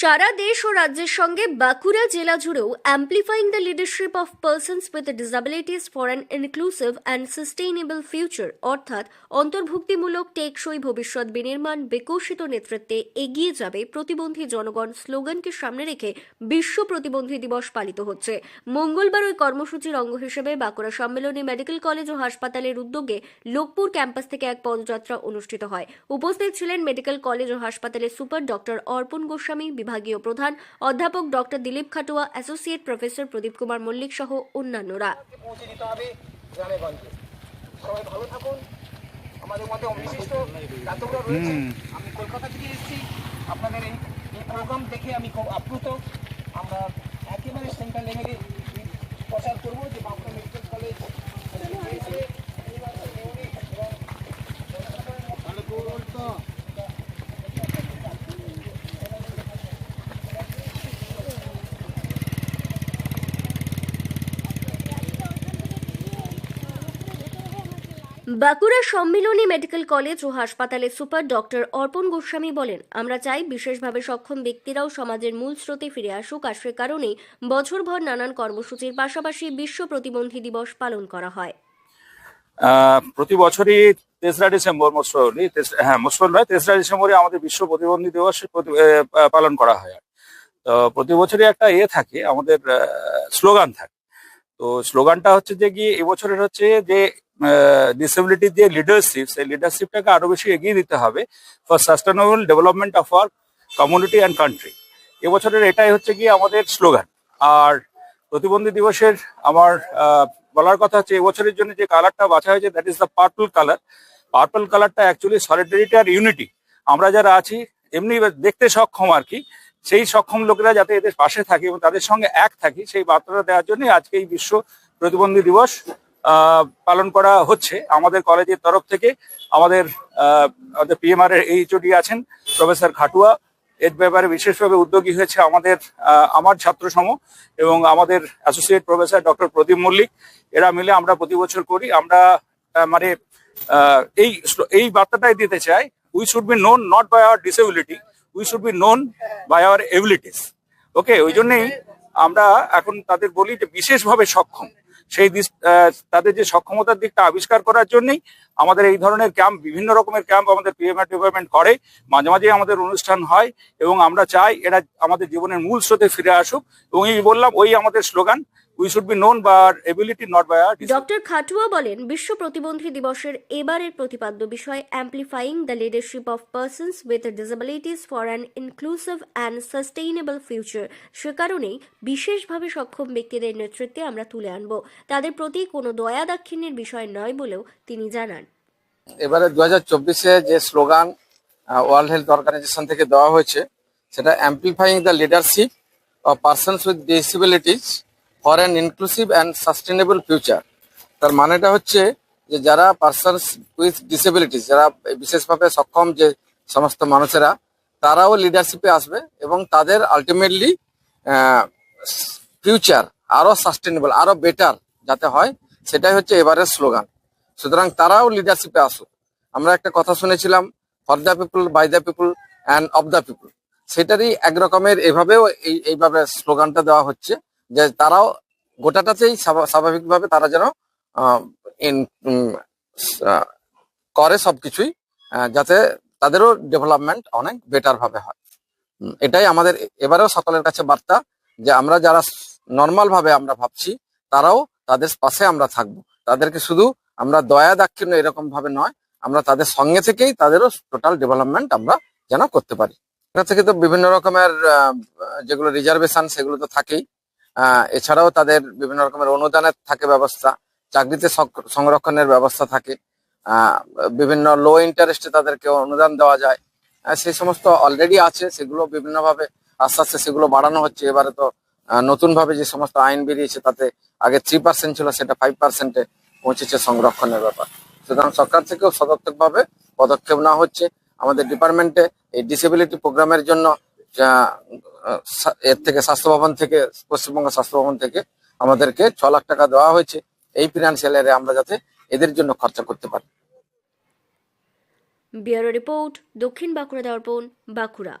সারা দেশ ও রাজ্যের সঙ্গে বাঁকুড়া জেলা জুড়েও amplifying the leadership of persons with disabilities for an inclusive and sustainable future অর্থাৎ অন্তর্ভুক্তিমূলক টেকসই ভবিষ্যৎ বিনির্মাণ বিকশিত নেতৃত্বে এগিয়ে যাবে প্রতিবন্ধী জনগণ স্লোগানকে সামনে রেখে বিশ্ব প্রতিবন্ধী দিবস পালিত হচ্ছে। মঙ্গলবার ওই কর্মসূচির অঙ্গ হিসেবে বাঁকুড়া সম্মেলনে মেডিকেল কলেজ ও হাসপাতালের উদ্যোগে লোকপুর ক্যাম্পাস থেকে এক পদযাত্রা অনুষ্ঠিত হয়। উপস্থিত ছিলেন মেডিকেল কলেজ ও হাসপাতালের সুপার ডক্টর অর্পণ গোস্বামী বিভাগীয় প্রধান অধ্যাপক doctor Dilip Khatua associate professor Pradip Kumar Mallick সহ অন্যান্যরা। পৌঁছে দিতে হবে গ্রামে সবাই ভালো থাকুন। আমাদের মধ্যে বিশিষ্ট রয়েছে। আমি কলকাতা থেকে এসেছি। আপনাদের এই এই প্রোগ্রাম দেখে আমি খুব আপ্লুত। আমরা একেবারে সেন্টার লেভেলে প্রচার করব যে Bankura medical college Bankura Sammilani medical college ও হাসপাতালে সুপার ডক্টর অর্পণ গোস্বামী বলেন, আমরা চাই বিশেষভাবে সক্ষম ব্যক্তিরাও সমাজের মূল স্রোতে ফিরে আসুক, আর সে কারণেই বছরভর নানান কর্মসূচির পাশাপাশি বিশ্ব প্রতিবন্ধী দিবস পালন করা হয়। প্রতি বছরই তেসরা ডিসেম্বর প্রবাবলি হ্যাঁ মোস্ট নয়, তেসরা ডিসেম্বরে আমাদের বিশ্ব প্রতিবন্ধী দিবস পালন করা হয় তো প্রতি বছরই একটা ইয়ে থাকে, আমাদের স্লোগান থাকে। তো স্লোগানটা হচ্ছে যে কি, এবছরের হচ্ছে যে ডিসেবিলিটির যে লিডারশিপ সেই লিডারশিপটাকে আরও বেশি এগিয়ে দিতে হবে for sustainable development of our community and country এবছরের এটাই হচ্ছে কি আমাদের স্লোগান আর প্রতিবন্ধী দিবসের আমার বলার কথা হচ্ছে এবছরের জন্য যে কালারটা বাছা হয়েছে that is the purple colour purple কালারটা অ্যাকচুয়ালি সলিডারিটি আর ইউনিটি আমরা যারা আছি, এমনি দেখতে সক্ষম আর কি, সেই সক্ষম লোকেরা যাতে এদের পাশে থাকে এবং তাদের সঙ্গে এক থাকি, সেই বার্তাটা দেওয়ার জন্য আজকে এই বিশ্ব প্রতিবন্ধী দিবস পালন করা হচ্ছে আমাদের কলেজের তরফ থেকে। আমাদের আমাদের পিএমআর এর এইচওডি আছেন প্রফেসর খাটুয়া। এর ব্যাপারে বিশেষভাবে উদ্যোগী হয়েছে আমাদের আমার ছাত্র সম এবং আমাদের associate professor doctor Pradip Mallick. এরা মিলে আমরা প্রতি বছর করি। আমরা মানে এই এই বার্তাটাই দিতে চাই we should be known not by our disability we should be known by our abilities okay ওই জন্যেই আমরা এখন তাদের বলি যে বিশেষভাবে সক্ষম। সেই তাদের যে সক্ষমতার দিকটা আবিষ্কার করার জন্যই আমাদের এই ধরনের ক্যাম্প, বিভিন্ন রকমের ক্যাম্প আমাদের পিএমআর ডিপার্টমেন্ট করে। মাঝে মাঝে আমাদের অনুষ্ঠান হয় এবং আমরা চাই এরা আমাদের জীবনের মূল স্রোতে ফিরে আসুক। এবং এই বললাম, ওই আমাদের slogan we should be known by our ability not by our doctor Khatua বলেন বিশ্ব প্রতিবন্ধী দিবসের এবারের প্রতিপাদ্য বিষয় amplifying the leadership of persons with disabilities for an inclusive and sustainable future সে কারণেই বিশেষভাবে সক্ষম ব্যক্তিদের নেতৃত্বে আমরা তুলে আনব। তাদের প্রতি কোনো দয়া দাক্ষিণ্যের বিষয় নয় বলেও তিনি জানান। এবারে দু হাজার চব্বিশে যে স্লোগান ওয়ার্ল্ড হেলথ অর্গানাইজেশন থেকে দেওয়া হয়েছে সেটা amplifying the leadership of persons with disabilities for an inclusive and sustainable future. তার মানেটা হচ্ছে যে যারা পার্সনস উইথ ডিসেবিলিটিস যারা বিশেষভাবে সক্ষম যে সমস্ত মানুষেরা, তারাও লিডারশিপে আসবে এবং তাদের আলটিমেটলি ফিউচার আরও সাস্টেনেবল আরও বেটার যাতে হয়, সেটাই হচ্ছে এবারের স্লোগান। সুতরাং তারাও লিডারশিপে আসুক। আমরা একটা কথা শুনেছিলাম for the people by the people and of the people সেটারই এক রকমের এভাবেও এই, এইভাবে স্লোগানটা দেওয়া হচ্ছে। যে তারাও গোটাটাতেই স্বাভা- স্বাভাবিকভাবে তারা যেন করে সবকিছুই যাতে তাদেরও ডেভেলপমেন্ট অনেক বেটার ভাবে হয়। এটাই আমাদের এবারেও সকলের কাছে বার্তা যে আমরা যারা নর্মাল ভাবে আমরা ভাবছি, তারাও তাদের পাশে আমরা থাকব। তাদেরকে শুধু আমরা দয়া দাক্ষিণ্য এরকম ভাবে নয়, আমরা তাদের সঙ্গে থেকেই তাদেরও টোটাল ডেভেলপমেন্ট আমরা যেন করতে পারি। এখান থেকে তো বিভিন্ন রকমের যেগুলো রিজার্ভেশন সেগুলো তো থাকেই। এছাড়াও তাদের বিভিন্ন রকমের অনুদানের থাকে ব্যবস্থা, চাকরিতে সংরক্ষণের ব্যবস্থা থাকে বিভিন্ন লো ইন্টারেস্টে তাদেরকে অনুদান দেওয়া যায় সেই সমস্ত অলরেডি আছে, সেগুলো বিভিন্নভাবে আস্তে আস্তে সেগুলো বাড়ানো হচ্ছে। এবারে তো নতুন ভাবে যে সমস্ত আইন বেরিয়েছে তাতে আগে থ্রি পার্সেন্ট ছিল, সেটা ফাইভ পার্সেন্টে পৌঁছেছে সংরক্ষণের ব্যাপার। সুতরাং সরকার থেকেও সদর্থক ভাবে পদক্ষেপ নেওয়া হচ্ছে। আমাদের ডিপার্টমেন্টে এই ডিসেবিলিটি প্রোগ্রামের জন্য এর থেকে স্বাস্থ্য ভবন থেকে, পশ্চিমবঙ্গ স্বাস্থ্য ভবন থেকে আমাদেরকে ছ লাখ টাকা দেওয়া হয়েছে এই ফিনান্সিয়াল ইয়ারে আমরা যাতে এদের জন্য খরচা করতে পারি। ব্যুরো রিপোর্ট দক্ষিণ বাঁকুড়া দর্পণ বাঁকুড়া।